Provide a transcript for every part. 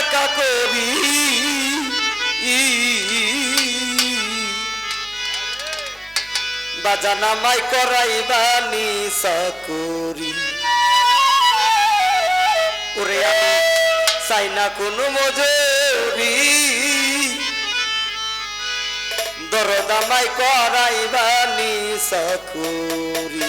টাকা করি বাজানামাই করাইবানি চাকরি ওরে আমি চাই না কোনো মজুরি দরদামাই করাইবানি চাকরি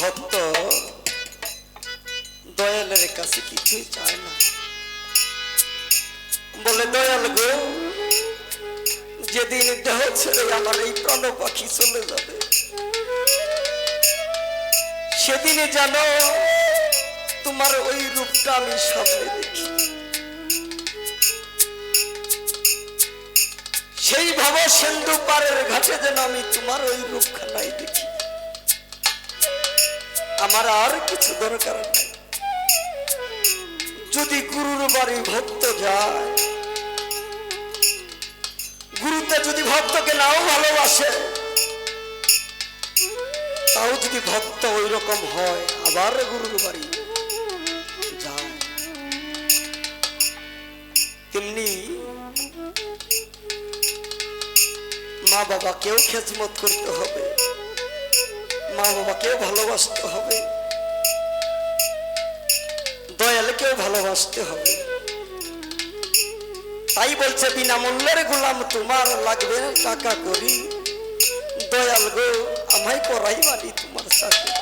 ভক্ত দয়ালের কাছে কিছুই চায় না। বলে দয়াল গো যেদিন দেহ ছেড়ে আমার এই প্রাণ পাখি চলে যাবে সেদিনে জানো তোমার ওই রূপটা আমি সামনে দেখি। সেই ভাব সিন্ধু পাড়ের ঘাটে যেন আমি তোমার ওই রূপখানাই দেখি। আমার আর কিছু দরকার নাই। যদি গুরুর বাড়ি ভক্ত যায় গুরুতে যদি ভক্তকে নাও ভালোবাসে, তাও যদি ভক্ত ওই রকম হয়, আবার গুরুর বাড়ি যায় তেমনি মা বাবাকেও খেজমত করতে হবে মা বাবাকেও ভালোবাসতে হবে, দয়ালকেও ভালোবাসতে হবে। তাই বলছে, বিনামূল্যের গুলাম তোমার লাগবে, টাকা করি। দয়াল গো, আমায় করাই মারি তোমার সাথে।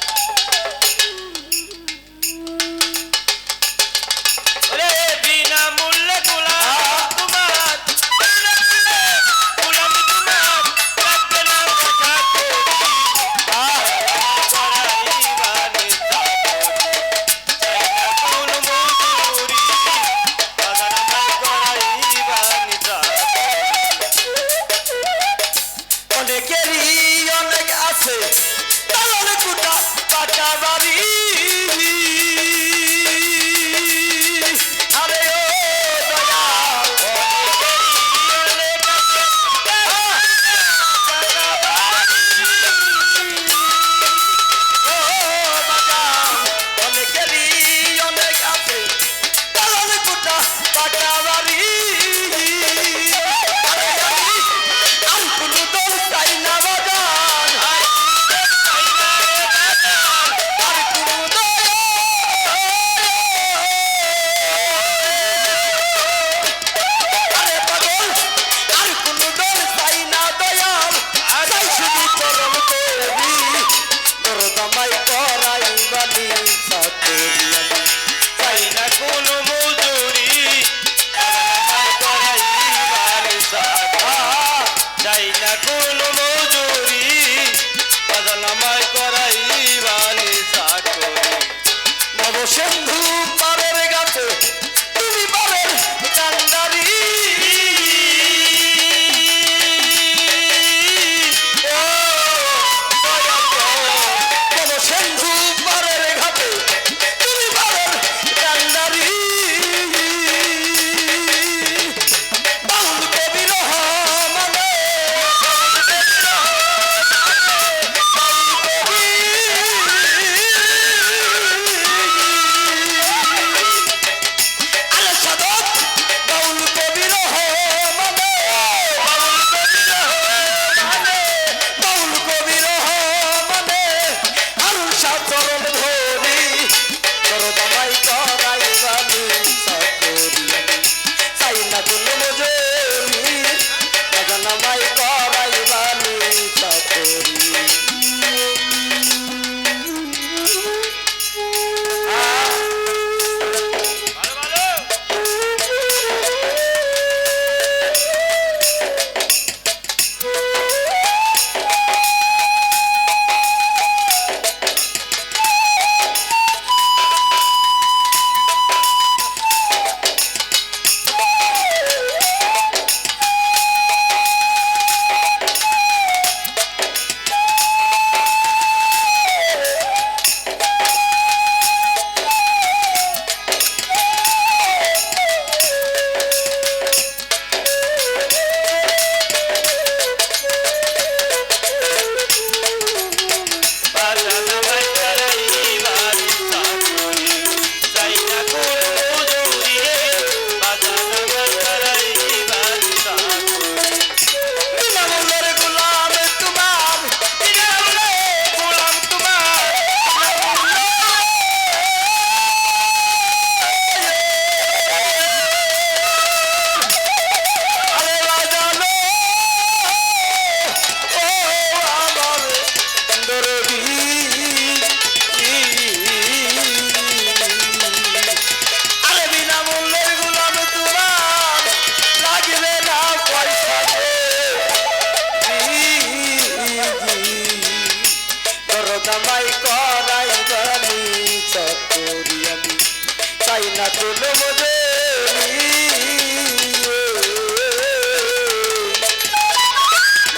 কুল মজুরি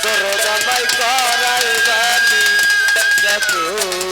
দরদামাই করাই বানি চাকরি